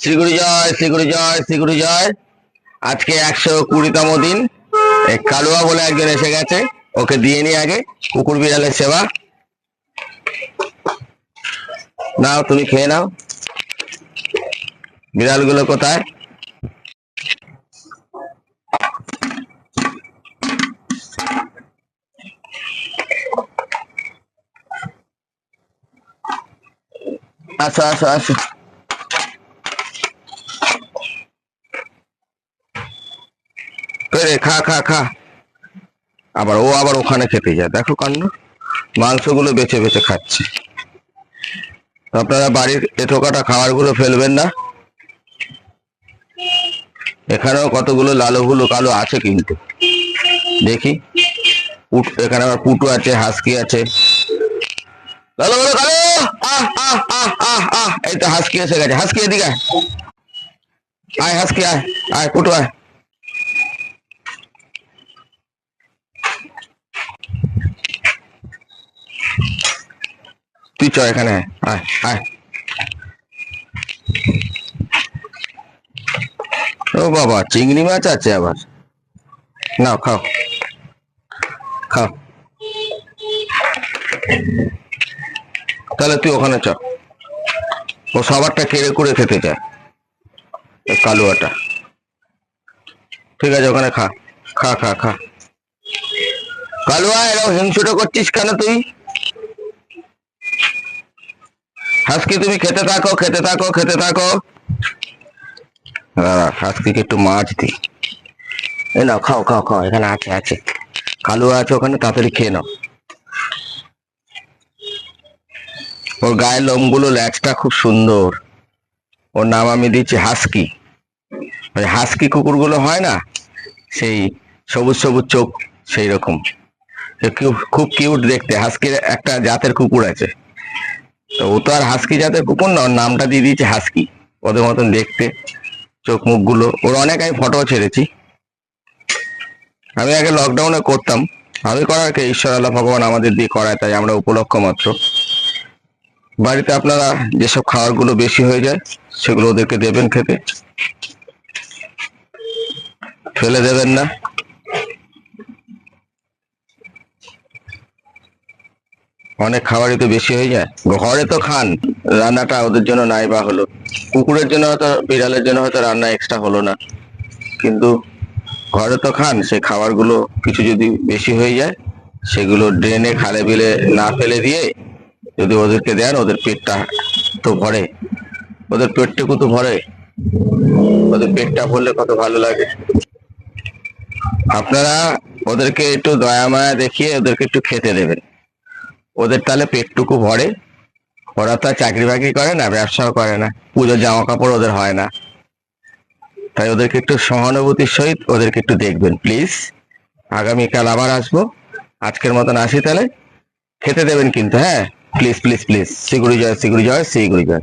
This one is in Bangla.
শ্রীগুরু জয় শ্রীগুরু জয় শ্রীগুরু জয়। আজকে একশো কুড়িতম দিন। কালুয়া বলে একজন এসে গেছে। ওকে দিয়ে নি আগে। কুকুর বিড়ালের সেবা। নাও, তুমি খেয়ে নাও। বিড়ালগুলো কোথায়? আসো আসো আসো। পেরে খা খা খা। আবার ও আবার ওখানে খেতে যায়। দেখো কাণ্ড। মাংসগুলো বেছে বেছে খাচ্ছে। আপনারা বাড়ির এঁটো কাটা খাবারগুলো ফেলবেন না। এখানেও কতগুলো লালো গুলো কালো আছে কিন্তু। দেখি। এখানে আবার পুটু আছে, হাসকি আছে। লালো কালো! আহ আহ আহ এই তো হাসকি এসে গেছে। হাসকি এদিকে। আয় হাসকি, আয়। আয়, পুটু আয়। চ এখানে। ও বাবা, চিংড়ি মাছ আছে আবার। নাও, খাও। খাও। তাহলে তুই ওখানে চ। ও সবারটা কেড়ে করে খেতে চায় কালুয়াটা। ঠিক আছে, ওখানে খা। খা খা খা। কালুয়া এরকম হিংসুটা করছিস কেন তুই? হাসকি তুমি খেতে থাকো খেতে থাকো খেতে থাকো। হাসকিকে একটু মাছ দি এই নাও, খাও খাও খাও, এখানে আছে আছে। কালু আছে ওখানে, তাড়াতাড়ি খেয়ে নাও। ওর গায়ের লোমগুলো, ল্যাচটা খুব সুন্দর। ওর নাম আমি দিচ্ছি হাসকি। ওই হাসকি কুকুরগুলো হয় না, সেই সবুজ সবুজ চোখ সেই রকম খুব কিউট দেখতে। হাসকির একটা জাতের কুকুর আছে। তো ও তো আর হাসকি জাতের কুকুর না, ওর নামটা দিয়ে দিয়েছে হাসকি, ওদের মতন দেখতে, চোখ মুখগুলো। ওর অনেক আমি ফটো ছেড়েছি। আমি আগে লকডাউনে করতাম। আমি করার কে? ঈশ্বর আল্লাহ ভগবান আমাদের দিয়ে করায়, তাই আমরা উপলক্ষ মাত্র। বাড়িতে আপনারা যেসব খাবারগুলো বেশি হয়ে যায়, সেগুলো ওদেরকে দেবেন খেতে। ফেলে দেবেন না। অনেক খাবারই তো বেশি হয়ে যায়। ঘরে তো খান, রান্নাটা ওদের জন্য নাই বা হলো। কুকুরের জন্য হয়তো, বিড়ালের জন্য হয়তো রান্না এক্সট্রা হলো না। কিন্তু ঘরে তো খান সেই খাবারগুলো কিছু যদি বেশি হয়ে যায়, সেগুলো ড্রেনে খালে বিলে না ফেলে দিয়ে যদি ওদেরকে দেন, ওদের পেটটা তো ভরে। ওদের পেটটুকু তো ভরে। ওদের পেটটা ভরলে কত ভালো লাগে। আপনারা ওদেরকে একটু দয়া মায়া দেখিয়ে ওদেরকে একটু খেতে দেবেন। ওদের তাহলে পেটটুকু ভরে। ওরা তো চাকরি বাকরি করে না, ব্যবসাও করে না। পুজোর জামা কাপড় ওদের হয় না। তাই ওদেরকে একটু সহানুভূতির সহিত ওদেরকে একটু দেখবেন প্লিজ আগামীকাল আবার আসব। আজকের মতন আসি তাহলে। খেতে দেবেন কিন্তু হ্যাঁ? প্লিজ প্লিজ প্লিজ শিগুড়ি জয় শিগুড়ি জয় শিগুড়ি জয়।